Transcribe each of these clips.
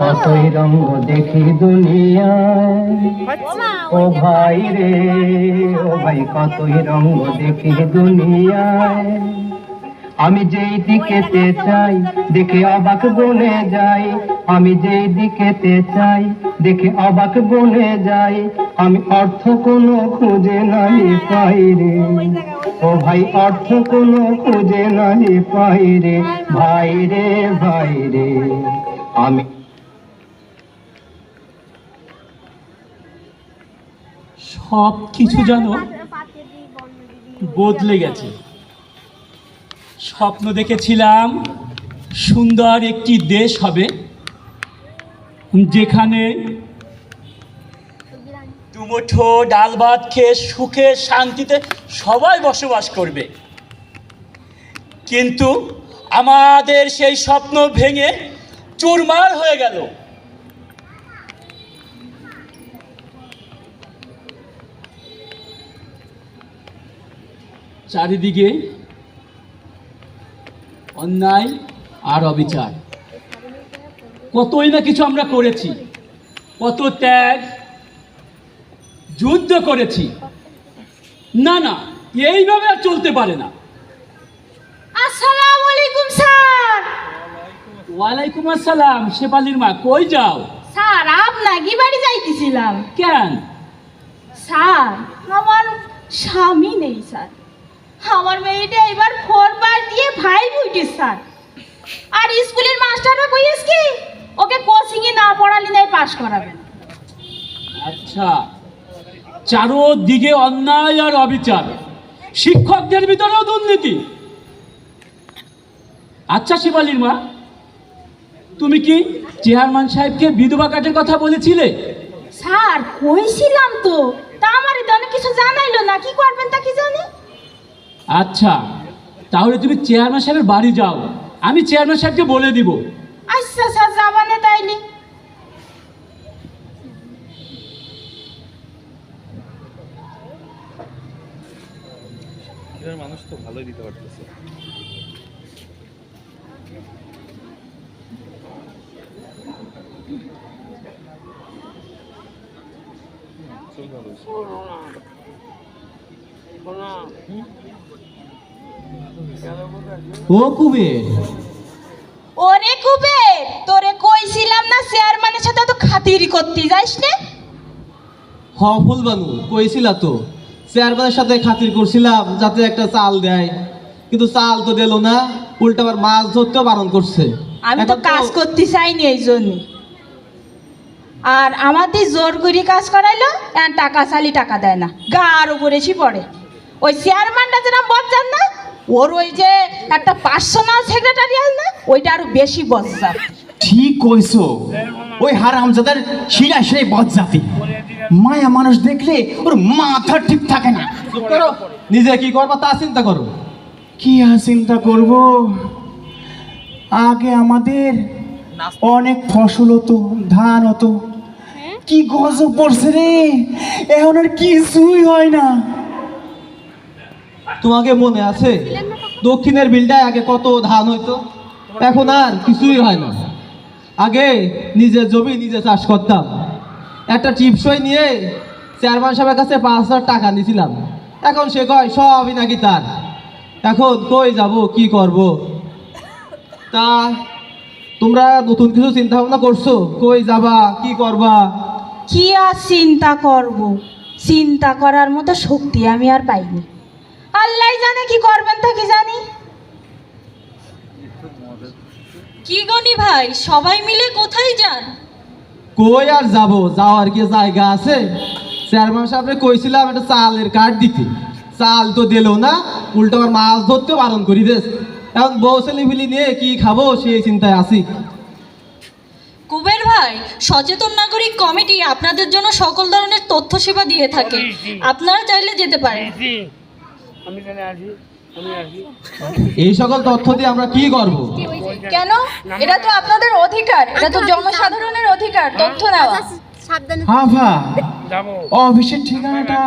কতই রঙ্গ দেখি দুনিয়ায়। ও ভাই রে, ও ভাই, কতই রঙ্গ দেখি দুনিয়ায়। আমি যেই দিকেতে চাই, দেখে অবাক বনে যাই। আমি যেই দিকেতে চাই, দেখে অবাক বনে যাই। আমি অর্থ কোনো খুঁজে নাই পাই রে। ও ভাই, অর্থ কোনো খুঁজে নাই পাই রে। ভাই রে ভাই রে, আমি সব কিছু যেন বদলে গেছে। স্বপ্ন দেখেছিলাম সুন্দর একটি দেশ হবে যেখানে দুমুঠো ডাল ভাত খেয়ে সুখে শান্তিতে সবাই বসবাস করবে। কিন্তু আমাদের সেই স্বপ্ন ভেঙে চুরমার হয়ে গেল। চারিদিকে অন্যায় আর অবিচার। কতই না কিছু আমরা করেছি কত ত্যাগ যুদ্ধ করেছি। না না এইভাবে আর চলতে পারে না। আসসালামু আলাইকুম স্যার। ওয়ালাইকুম আসসালাম শেফালির মা কই যাও? স্যার আপনাকে বাড়ি যাইতেছিলাম? কেন? স্যার আমার স্বামী নেই স্যার। আমার মেয়েটা এবার ফোর পাস দিয়ে ভাই বুঝি স্যার। আর স্কুলের মাস্টাররা কইস কি ওকে কোচিং এ না পড়ালে নাই পাস করাবেন আচ্ছা চারোদিকে অন্যায় আর অবিচার। শিক্ষকদের ভিতরেও দুর্নীতি। আচ্ছা শিবালির মা তুমি কি চেয়ারম্যান সাহেবকে বিধবা কার্ডের কথা বলেছিলে? স্যার কইছিলাম তো। তা আমারই তো অনেক কিছু জানাইলো না। কি করবেন তা কি জানি? আচ্ছা তাহলে তুমি চেয়ারম্যান সাহেবের বাড়ি যাও। আমি চেয়ারম্যান সাহেবকে বলে দিব। আচ্ছা স্যার যাবানে তাইলে। মানুষ তো ভালোই দিতে পারতেছে। চল ভালো। ও কুবের। ওরে কুবে তোরে কইছিলাম না চেয়ারম্যানের সাথে তো খাতিরি করতে যাইস না। হ ফুলবানু কইছিলা তো। চেয়ারম্যানের সাথে খাতির করছিলাম যাতে একটা চাল দেয়। কিন্তু চাল তো দিল না উল্টা আবার মাছ ধরতেও বারণ করছে। আমি তো কাজ করতে চাইনি এই জন্য। আর আমাদের জোর করে কাজ করাইলো টাকা চালি টাকা দেয় না। গা আরও করেছি পড়ে। ওই চেয়ারম্যানটা যেরকম বজ্জার না ওর ওই যে একটা পার্সোনাল সেক্রেটারি আছে না ওইটা আরও বেশি বজ্জার ঠিক কইছো। ওই হারামজাদার শিরা শিরাই বজ্জাতি মায়া মানুষ দেখলে ওর মাথা ঠিক থাকে না। করো নিজে কি করবা তা চিন্তা করো। কি আর চিন্তা করব? আগে আমাদের অনেক ফসল হতো ধান হতো। কি গজব পড়ছে রে? এখন আর কিছুই হয় না। তোমাকে মনে আছে? দক্ষিণের বিলটায় আগে কত ধান হইতো? এখন আর কিছুই হয় না। আগে নিজের জমি নিজে চাষ করতাম। একটা টিপসই নিয়ে চেয়ারম্যান সাহেবের কাছে পাঁচ হাজার টাকা নিয়েছিলাম। এখন সে কয়, সবই নাকি তার। এখন কই যাব, কি করব? তা তোমরা নতুন কিছু চিন্তা ভাবনা করছ? কই যাবা, কি করবা? কি আর চিন্তা করব? চিন্তা করার মতো শক্তি আমি আর পাইনি। আল্লাহ জানে কি করবেন তা কি জানি? কি গনি ভাই সবাই মিলে কোথায় যান? কই আর যাব? যাওয়ার কি জায়গা আছে? চেয়ারম্যান সাহেবরে কইছিলাম একটা চালের কার্ড দিতে। চাল তো দিল না উল্টো আমার মাছ ধরতে বারণ করি দেস এখন বউ ছেলে ফিলি নিয়ে কি খাব সেই চিন্তায় আছি। কুবের ভাই সচেতন নাগরিক কমিটি আপনাদের জন্য সকল ধরনের তথ্য সেবা দিয়ে থাকে। আপনারা চাইলে যেতে পারেন। এই সকল তথ্য দিয়ে আমরা কি করব? কেন? এটা তো আপনাদের অধিকার এটা তো জনসাধারণের অধিকার তথ্য নেওয়া আভা অফিসের ঠিকানাটা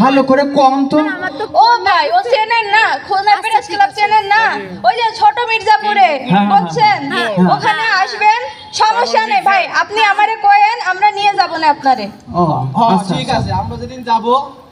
ভালো করে কম তো। ও ভাই ও চেনেন না খুলনা প্রেস ক্লাব চেনেন না? ওই যে ছোট মির্জাপুরে হ্যাঁ, হ্যাঁ, বুঝছেন হ্যাঁ। ওখানে আসবেন সমস্যা নেই ভাই আপনি আমারে কয়েন আমরা নিয়ে যাব না আপনারে। ও হ্যাঁ আচ্ছা, ঠিক আচ্ছা। আছে আমরা যেদিন যাব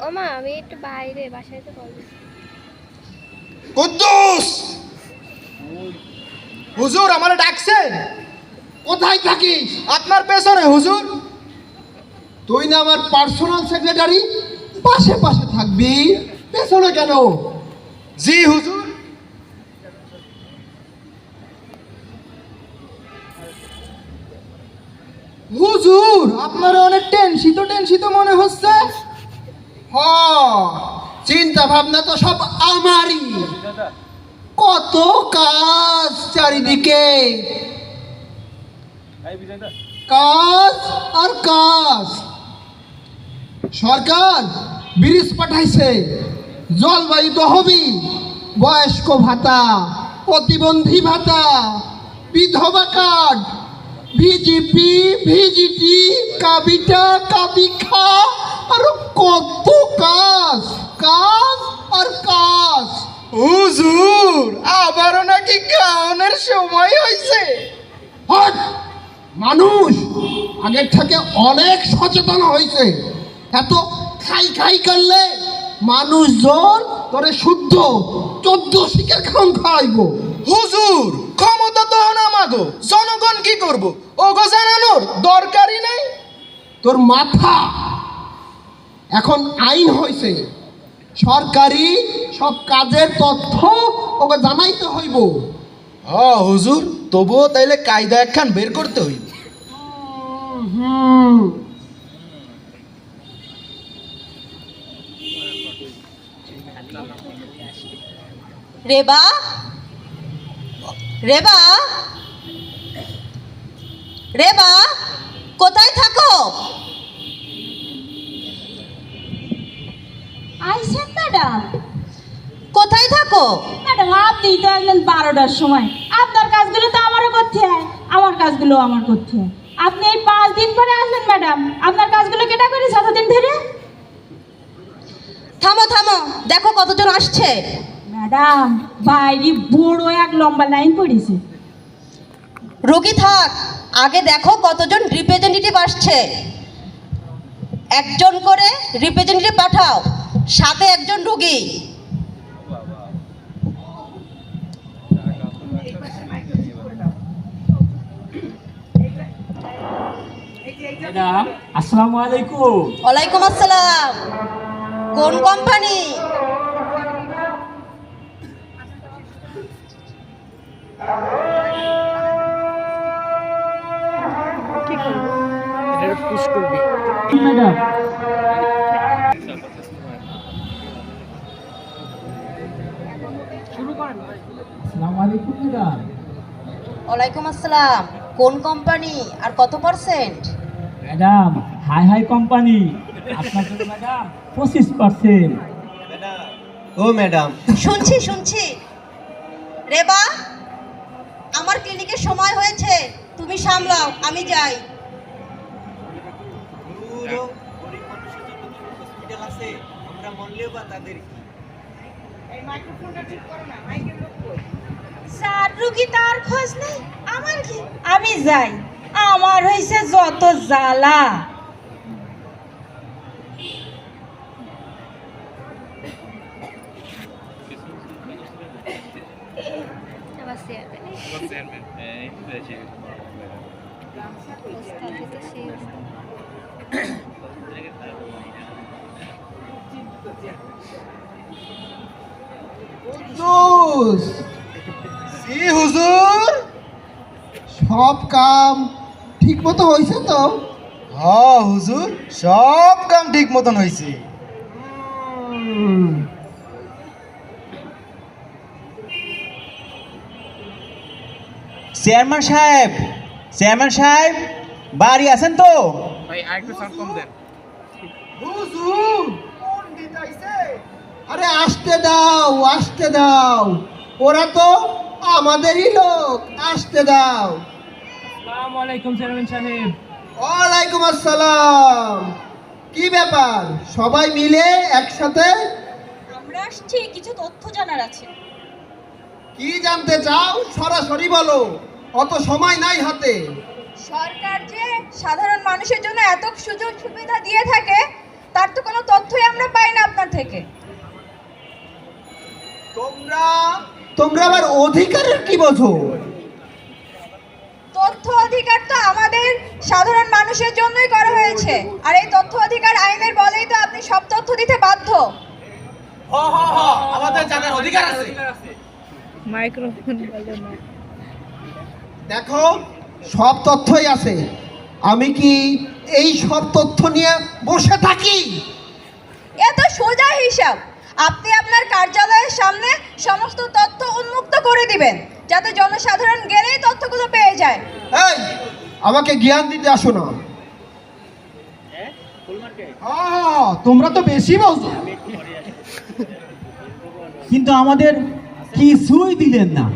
আমি একটু বাইরে, বাসায় তো কুদ্দুস! হুজুর ডাকছেন। কোথায় থাকিস? আপনার পেছনে, হুজুর। তুই না আমার পার্সোনাল সেক্রেটারি? পাশে পাশে থাকবি। পেছনে কেন? জি, হুজুর। হুজুর আপনার অনেক টেনশিত টেনশিত মনে হচ্ছে? হ চিন্তা ভাবনা তো সব আমারই। কত কাজ চারিদিকে। কাজ আর কাজ। সরকার ব্রিজ পাঠাইছে জলবায়ু তহবি বয়স্ক ভাতা প্রতিবন্ধী ভাতা বিধবা কার্ড ভিজিপি ভিজিটি কাবিটা কাবিখা আর কত কাজ কাজ আর কাজ হুজুর আবারও নাকি গানের সময় হয়েছে হট মানুষ আগের থেকে অনেক সচেতন হয়েছে। এত খাই খাই করলে মানুষজন তোরে শুদ্ধ চোদ্দ শিখের খাম খাওয়াইবো। হুজুর ক্ষমতা তো আমাগো জনগণ কি করব? ওগো জানানোর দরকারই নেই। তোর মাথা এখন আইন হয়েছে। সরকারি সব কাজের তথ্য ওকে জানাইতে হইব। হ্যাঁ হুজুর তবুও তাইলে কায়দা একখান বের করতে হইব। হুম। রেবা? রেবা? রেবা কোথায় থাকো? আইসেন ম্যাডাম। কোথায় থাকো? ম্যাডাম আপনি তো আসলেন বারোটার সময়। আপনার কাজগুলো তো আমারও করতে হয়। আমার কাজগুলো আমার করতে হয়। আপনি এই পাঁচ দিন পরে আসলেন ম্যাডাম। আপনার কাজগুলো কেটা করি এতদিন ধরে? থামো থামো। দেখো কতজন আসছে। ম্যাডাম বাইরে বড় এক লম্বা লাইন পড়েছে। রোগী থাক আগে দেখো কতজন রিপ্রেজেন্টেটিভ আসছে। একজন করে রিপ্রেজেন্টেটিভ পাঠাও সাথে একজন রোগী। ম্যাডাম আসসালামু আলাইকুম ওয়ালাইকুম আসসালাম কোন কোম্পানি ম্যাডাম আসসালামু আলাইকুম ম্যাডাম ওয়ালাইকুম আসসালাম কোন কোম্পানি আর কত percent madam high high company. আপনার জন্য ম্যাডাম পঁচিশ পার্সেন্ট। ও ম্যাডাম। শুনছি শুনছি। রেবা আমার ক্লিনিকের সময় হয়েছে। তুমি সামলাও আমি যাই। স্যার রুগী তার খোঁজ নেই আমার কি? আমি যাই। আমার হয়েছে যত জ্বালা। সব কাম ঠিক মতো হয়েছে তো? হ্যাঁ হুজুর সব কাম ঠিক মতন হয়েছে চেয়ারম্যান সাহেব চেয়ারম্যান সাহেব বাড়ি আছেন তো। আরে আসতে দাও আসতে দাও। ওরা তো আমাদেরই লোক আসতে দাও। আসসালামু আলাইকুম চেয়ারম্যান সাহেব। ওয়ালাইকুম আসসালাম। কি ব্যাপার? সবাই মিলে একসাথে? আমরা আসছি কিছু তথ্য জানার আছে। কি জানতে চাও? সরাসরি বলো। অত সময় নাই হাতে। সরকার যে সাধারণ মানুষের জন্য এত সুযোগ সুবিধা দিয়ে থাকে তার তো কোনো তথ্যই আমরা পাই না আপনার থেকে। তোমরা তোমরা আবার অধিকারের কি বোঝো? তথ্য অধিকার তো আমাদের সাধারণ মানুষের জন্যই করা হয়েছে। আর এই তথ্য অধিকার আইনের বলেই তো আপনি সব তথ্য দিতে বাধ্য। আমাদের জানার অধিকার আছে। দেখো সব তথ্যই আছে। আমি কি এই সব তথ্য নিয়ে বসে থাকি? এ তো সোজা হিসাব। আপনি আপনার কার্যালয়ের সামনে সমস্ত তথ্য উন্মুক্ত করে দিবেন। যাতে জনসাধারণ গেলেই তথ্যগুলো পেয়ে যায়। এই আমাকে জ্ঞান দিতে আসো না। হ্যাঁ, তোমরা তো বেশি বলছো। কিন্তু আমাদের কিছুই দিলেন না।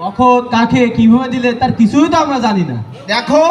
কখন কাকে কীভাবে দিলে তার কিছুই তো আমরা জানি না। দেখো